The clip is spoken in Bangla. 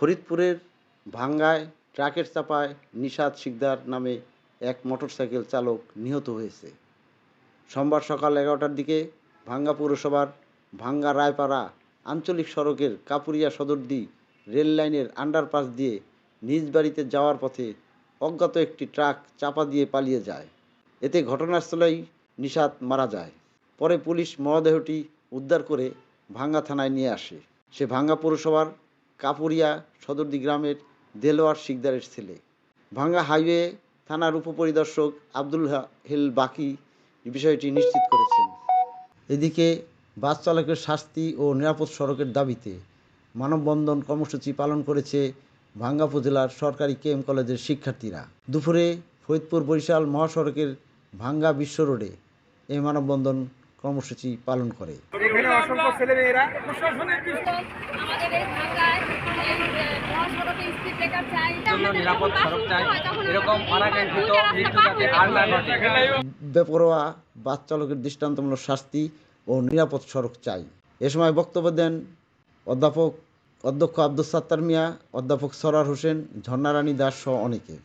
ফরিদপুরের ভাঙ্গায় ট্রাকের চাপায় নিশাদ শিকদার নামে এক মোটরসাইকেল চালক নিহত হয়েছে। সোমবার সকাল এগারোটার দিকে ভাঙ্গা পৌরসভার ভাঙ্গা রায়পাড়া আঞ্চলিক সড়কের কাপুরিয়া সদরদি রেল লাইনের আন্ডারপাস দিয়ে নিজ বাড়িতে যাওয়ার পথে অজ্ঞাত একটি ট্রাক চাপা দিয়ে পালিয়ে যায়। এতে ঘটনাস্থলেই নিশাদ মারা যায়। পরে পুলিশ মরদেহটি উদ্ধার করে ভাঙ্গা থানায় নিয়ে আসে। সে ভাঙ্গা পৌরসভার কাপুরিয়া সদরদি গ্রামের দেলোয়ার শিকদারের ছেলে। ভাঙ্গা হাইওয়ে থানার উপপরিদর্শক আব্দুল হেল বাকি বিষয়টি নিশ্চিত করেছেন। এদিকে বাস চালকের শাস্তি ও নিরাপদ সড়কের দাবিতে মানববন্ধন কর্মসূচি পালন করেছে ভাঙ্গা উপজেলার সরকারি কে এম কলেজের শিক্ষার্থীরা। দুপুরে ফরিদপুর বরিশাল মহাসড়কের ভাঙ্গা বিশ্ব রোডে এই মানববন্ধন কর্মসূচি পালন করে। এখানে অসংখ্য ছেলেমেয়েরা বেপরোয়া বাস চালকের দৃষ্টান্তমূলক শাস্তি ও নিরাপদ সড়ক চাই। এ সময় বক্তব্য দেন অধ্যাপক অধ্যক্ষ আব্দুল সাত্তার মিয়া অধ্যাপক সরার হোসেন ঝর্ণারানী দাস সহ অনেকে।